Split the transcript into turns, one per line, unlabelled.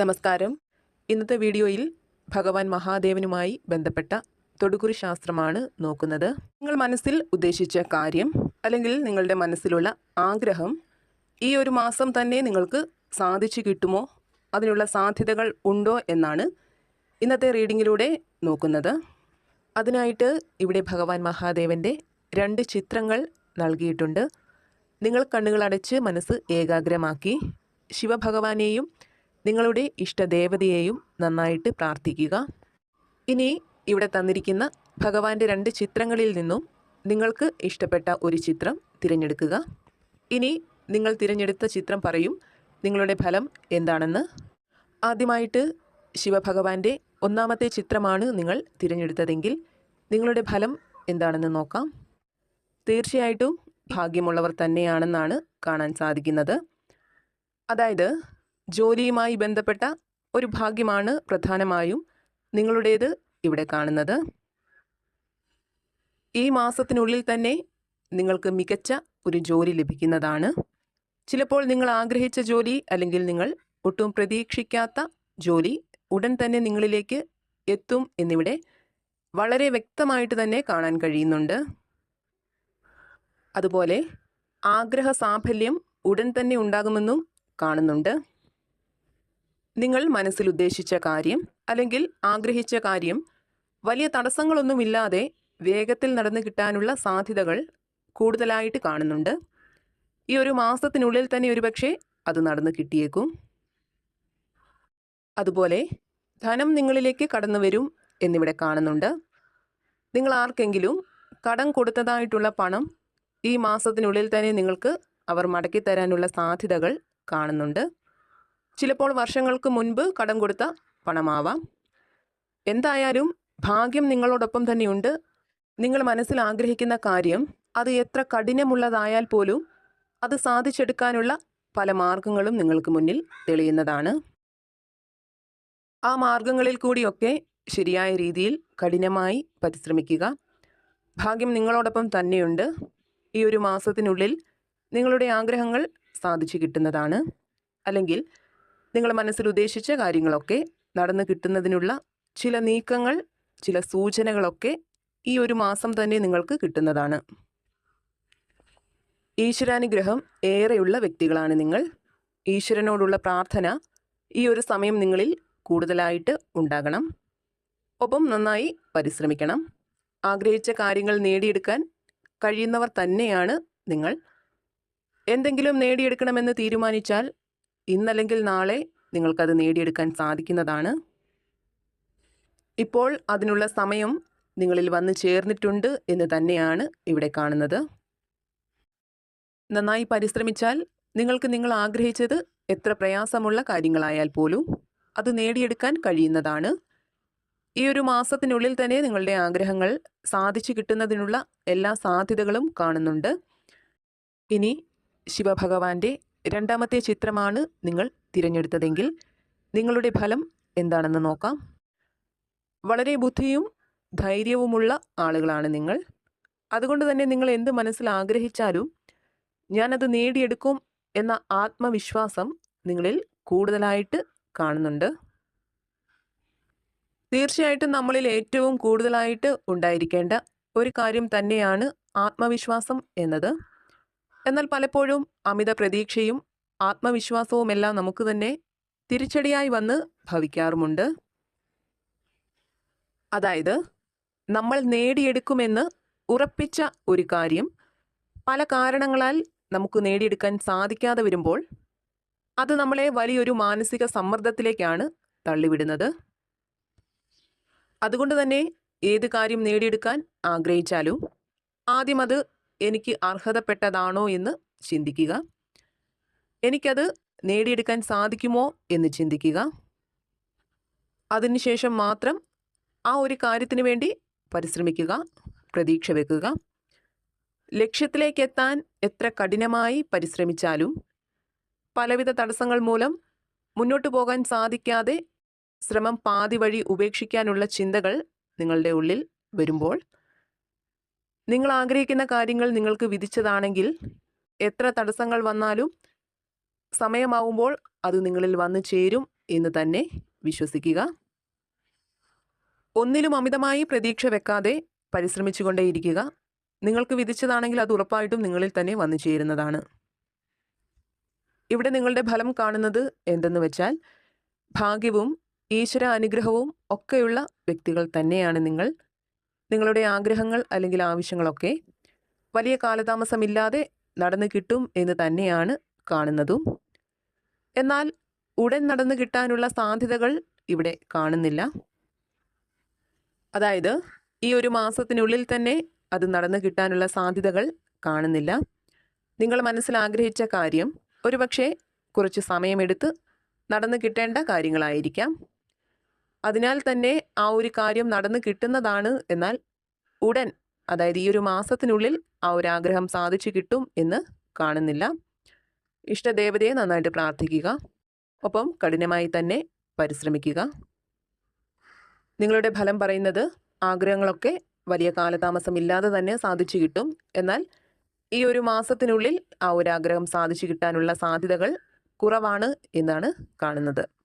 നമസ്കാരം. ഇന്നത്തെ വീഡിയോയിൽ ഭഗവാൻ മഹാദേവനുമായി ബന്ധപ്പെട്ട തൊടുകുറി ശാസ്ത്രമാണ് നോക്കുന്നത്. നിങ്ങൾ മനസ്സിൽ ഉദ്ദേശിച്ച കാര്യം അല്ലെങ്കിൽ നിങ്ങളുടെ മനസ്സിലുള്ള ആഗ്രഹം ഈ ഒരു മാസം തന്നെ നിങ്ങൾക്ക് സാധിച്ചു കിട്ടുമോ? അതിനുള്ള സാധ്യതകൾ ഉണ്ടോ എന്നാണ് ഇന്നത്തെ റീഡിങ്ങിലൂടെ നോക്കുന്നത്. അതിനായിട്ട് ഇവിടെ ഭഗവാൻ മഹാദേവന്റെ രണ്ട് ചിത്രങ്ങൾ നൽകിയിട്ടുണ്ട്. നിങ്ങൾ കണ്ണുകളടച്ച് മനസ്സ് ഏകാഗ്രമാക്കി ശിവഭഗവാനെയും നിങ്ങളുടെ ഇഷ്ടദേവതയെയും നന്നായിട്ട് പ്രാർത്ഥിക്കുക. ഇനി ഇവിടെ തന്നിരിക്കുന്ന ഭഗവാന്റെ രണ്ട് ചിത്രങ്ങളിൽ നിന്നും നിങ്ങൾക്ക് ഇഷ്ടപ്പെട്ട ഒരു ചിത്രം തിരഞ്ഞെടുക്കുക. ഇനി നിങ്ങൾ തിരഞ്ഞെടുത്ത ചിത്രം പറയും നിങ്ങളുടെ ഫലം എന്താണെന്ന്. ആദ്യമായിട്ട് ശിവഭഗവാന്റെ ഒന്നാമത്തെ ചിത്രമാണ് നിങ്ങൾ തിരഞ്ഞെടുത്തതെങ്കിൽ നിങ്ങളുടെ ഫലം എന്താണെന്ന് നോക്കാം. തീർച്ചയായിട്ടും ഭാഗ്യമുള്ളവർ തന്നെയാണെന്നാണ് കാണാൻ സാധിക്കുന്നത്. അതായത് ജോലിയുമായി ബന്ധപ്പെട്ട ഒരു ഭാഗ്യമാണ് പ്രധാനമായും നിങ്ങളുടേത് ഇവിടെ കാണുന്നത്. ഈ മാസത്തിനുള്ളിൽ തന്നെ നിങ്ങൾക്ക് മികച്ച ഒരു ജോലി ലഭിക്കുന്നതാണ്. ചിലപ്പോൾ നിങ്ങൾ ആഗ്രഹിച്ച ജോലി അല്ലെങ്കിൽ നിങ്ങൾ ഒട്ടും പ്രതീക്ഷിക്കാത്ത ജോലി ഉടൻ തന്നെ നിങ്ങളിലേക്ക് എത്തും എന്നിവിടെ വളരെ വ്യക്തമായിട്ട് തന്നെ കാണാൻ കഴിയുന്നുണ്ട്. അതുപോലെ ആഗ്രഹ സാഫല്യം ഉടൻ തന്നെ ഉണ്ടാകുമെന്നും കാണുന്നുണ്ട്. നിങ്ങൾ മനസ്സിൽ ഉദ്ദേശിച്ച കാര്യം അല്ലെങ്കിൽ ആഗ്രഹിച്ച കാര്യം വലിയ തടസ്സങ്ങളൊന്നുമില്ലാതെ വേഗത്തിൽ നടന്നു കിട്ടാനുള്ള സാധ്യതകൾ കൂടുതലായിട്ട് കാണുന്നുണ്ട്. ഈ ഒരു മാസത്തിനുള്ളിൽ തന്നെ ഒരുപക്ഷെ അത് നടന്നു കിട്ടിയേക്കും. അതുപോലെ ധനം നിങ്ങളിലേക്ക് കടന്നു വരും എന്നിവിടെ കാണുന്നുണ്ട്. നിങ്ങൾ ആർക്കെങ്കിലും കടം കൊടുത്തതായിട്ടുള്ള പണം ഈ മാസത്തിനുള്ളിൽ തന്നെ നിങ്ങൾക്ക് അവർ മടക്കി തരാനുള്ള സാധ്യതകൾ കാണുന്നുണ്ട്. ചിലപ്പോൾ വർഷങ്ങൾക്ക് മുൻപ് കടം കൊടുത്ത പണമാവാം. എന്തായാലും ഭാഗ്യം നിങ്ങളോടൊപ്പം തന്നെയുണ്ട്. നിങ്ങൾ മനസ്സിൽ ആഗ്രഹിക്കുന്ന കാര്യം അത് എത്ര കഠിനമുള്ളതായാൽ പോലും അത് സാധിച്ചെടുക്കാനുള്ള പല മാർഗങ്ങളും നിങ്ങൾക്ക് മുന്നിൽ തെളിയുന്നതാണ്. ആ മാർഗങ്ങളിൽ കൂടിയൊക്കെ ശരിയായ രീതിയിൽ കഠിനമായി പരിശ്രമിക്കുക. ഭാഗ്യം നിങ്ങളോടൊപ്പം തന്നെയുണ്ട്. ഈ ഒരു മാസത്തിനുള്ളിൽ നിങ്ങളുടെ ആഗ്രഹങ്ങൾ സാധിച്ചു കിട്ടുന്നതാണ്. അല്ലെങ്കിൽ നിങ്ങൾ മനസ്സിൽ ഉദ്ദേശിച്ച കാര്യങ്ങളൊക്കെ നടന്നു കിട്ടുന്നതിനുള്ള ചില നീക്കങ്ങൾ ചില സൂചനകളൊക്കെ ഈ ഒരു മാസം തന്നെ നിങ്ങൾക്ക് കിട്ടുന്നതാണ്. ഈശ്വരാനുഗ്രഹം ഏറെയുള്ള വ്യക്തികളാണ് നിങ്ങൾ. ഈശ്വരനോടുള്ള പ്രാർത്ഥന ഈ ഒരു സമയം നിങ്ങളിൽ കൂടുതലായിട്ട് ഉണ്ടാകണം. ഒപ്പം നന്നായി പരിശ്രമിക്കണം. ആഗ്രഹിച്ച കാര്യങ്ങൾ നേടിയെടുക്കാൻ കഴിയുന്നവർ തന്നെയാണ് നിങ്ങൾ. എന്തെങ്കിലും നേടിയെടുക്കണമെന്ന് തീരുമാനിച്ചാൽ ഇന്നല്ലെങ്കിൽ നാളെ നിങ്ങൾക്കത് നേടിയെടുക്കാൻ സാധിക്കുന്നതാണ്. ഇപ്പോൾ അതിനുള്ള സമയം നിങ്ങളിൽ വന്നു ചേർന്നിട്ടുണ്ട് എന്ന് തന്നെയാണ് ഇവിടെ കാണുന്നത്. നന്നായി പരിശ്രമിച്ചാൽ നിങ്ങൾക്ക് നിങ്ങൾ ആഗ്രഹിച്ചത് എത്ര പ്രയാസമുള്ള കാര്യങ്ങളായാൽ പോലും അത് നേടിയെടുക്കാൻ കഴിയുന്നതാണ്. ഈ ഒരു മാസത്തിനുള്ളിൽ തന്നെ നിങ്ങളുടെ ആഗ്രഹങ്ങൾ സാധിച്ചു കിട്ടുന്നതിനുള്ള എല്ലാ സാധ്യതകളും കാണുന്നുണ്ട്. ഇനി ശിവഭഗവാന്റെ രണ്ടാമത്തെ ചിത്രമാണ് നിങ്ങൾ തിരഞ്ഞെടുത്തതെങ്കിൽ നിങ്ങളുടെ ഫലം എന്താണെന്ന് നോക്കാം. വളരെ ബുദ്ധിയും ധൈര്യവുമുള്ള ആളുകളാണ് നിങ്ങൾ. അതുകൊണ്ട് തന്നെ നിങ്ങൾ എന്ത് മനസ്സിൽ ആഗ്രഹിച്ചാലും ഞാനത് നേടിയെടുക്കും എന്ന ആത്മവിശ്വാസം നിങ്ങളിൽ കൂടുതലായിട്ട് കാണുന്നുണ്ട്. തീർച്ചയായിട്ടും നമ്മളിൽ ഏറ്റവും കൂടുതലായിട്ട് ഉണ്ടായിരിക്കേണ്ട ഒരു കാര്യം തന്നെയാണ് ആത്മവിശ്വാസം എന്നത്. എന്നാൽ പലപ്പോഴും അമിത പ്രതീക്ഷയും ആത്മവിശ്വാസവുമെല്ലാം നമുക്ക് തന്നെ തിരിച്ചടിയായി വന്ന് ഭവിക്കാറുമുണ്ട്. അതായത് നമ്മൾ നേടിയെടുക്കുമെന്ന് ഉറപ്പിച്ച ഒരു കാര്യം പല കാരണങ്ങളാൽ നമുക്ക് നേടിയെടുക്കാൻ സാധിക്കാതെ വരുമ്പോൾ അത് നമ്മളെ വലിയൊരു മാനസിക സമ്മർദ്ദത്തിലേക്കാണ് തള്ളിവിടുന്നത്. അതുകൊണ്ട് തന്നെ ഏത് കാര്യം നേടിയെടുക്കാൻ ആഗ്രഹിച്ചാലും ആദ്യം അത് എനിക്ക് അർഹതപ്പെട്ടതാണോ എന്ന് ചിന്തിക്കുക. എനിക്കത് നേടിയെടുക്കാൻ സാധിക്കുമോ എന്ന് ചിന്തിക്കുക. അതിനുശേഷം മാത്രം ആ ഒരു കാര്യത്തിന് വേണ്ടി പരിശ്രമിക്കുക പ്രതീക്ഷ വെക്കുക. ലക്ഷ്യത്തിലേക്ക് എത്താൻ എത്ര കഠിനമായി പരിശ്രമിച്ചാലും പലവിധ തടസ്സങ്ങൾ മൂലം മുന്നോട്ട് പോകാൻ സാധിക്കാതെ ശ്രമം പാതി വഴി ഉപേക്ഷിക്കാനുള്ള ചിന്തകൾ നിങ്ങളുടെ ഉള്ളിൽ വരുമ്പോൾ നിങ്ങൾ ആഗ്രഹിക്കുന്ന കാര്യങ്ങൾ നിങ്ങൾക്ക് വിധിച്ചതാണെങ്കിൽ എത്ര തടസ്സങ്ങൾ വന്നാലും സമയമാവുമ്പോൾ അത് നിങ്ങളിൽ വന്നു ചേരും എന്ന് തന്നെ വിശ്വസിക്കുക. ഒന്നിലും അമിതമായി പ്രതീക്ഷ വെക്കാതെ പരിശ്രമിച്ചുകൊണ്ടേയിരിക്കുക. നിങ്ങൾക്ക് വിധിച്ചതാണെങ്കിൽ അത് ഉറപ്പായിട്ടും നിങ്ങളിൽ തന്നെ വന്നു ചേരുന്നതാണ്. ഇവിടെ നിങ്ങളുടെ ഫലം കാണുന്നത് എന്തെന്ന് വെച്ചാൽ ഭാഗ്യവും ഈശ്വര അനുഗ്രഹവും ഒക്കെയുള്ള വ്യക്തികൾ തന്നെയാണ് നിങ്ങൾ. നിങ്ങളുടെ ആഗ്രഹങ്ങൾ അല്ലെങ്കിൽ ആവശ്യങ്ങളൊക്കെ വലിയ കാലതാമസമില്ലാതെ നടന്നു കിട്ടും എന്ന് തന്നെയാണ് കാണുന്നതും. എന്നാൽ ഉടൻ നടന്നു കിട്ടാനുള്ള സാധ്യതകൾ ഇവിടെ കാണുന്നില്ല. അതായത് ഈ ഒരു മാസത്തിനുള്ളിൽ തന്നെ അത് നടന്നു കിട്ടാനുള്ള സാധ്യതകൾ കാണുന്നില്ല. നിങ്ങൾ മനസ്സിൽ ആഗ്രഹിച്ച കാര്യം ഒരുപക്ഷെ കുറച്ച് സമയമെടുത്ത് നടന്നു കിട്ടേണ്ട കാര്യങ്ങളായിരിക്കാം. അതിനാൽ തന്നെ ആ ഒരു കാര്യം നടന്നു കിട്ടുന്നതാണ് എന്നാൽ ഉടൻ അതായത് ഈ ഒരു മാസത്തിനുള്ളിൽ ആ ഒരു ആഗ്രഹം സാധിച്ചു കിട്ടും എന്ന് കാണുന്നില്ല. ഇഷ്ടദേവതയെ നന്നായിട്ട് പ്രാർത്ഥിക്കുക. ഒപ്പം കഠിനമായി തന്നെ പരിശ്രമിക്കുക. നിങ്ങളുടെ ഫലം പറയുന്നത് ആഗ്രഹങ്ങളൊക്കെ വലിയ കാലതാമസമില്ലാതെ തന്നെ സാധിച്ചു കിട്ടും. എന്നാൽ ഈ ഒരു മാസത്തിനുള്ളിൽ ആ ഒരു ആഗ്രഹം സാധിച്ചു കിട്ടാനുള്ള സാധ്യതകൾ കുറവാണ് എന്നാണ് കാണുന്നത്.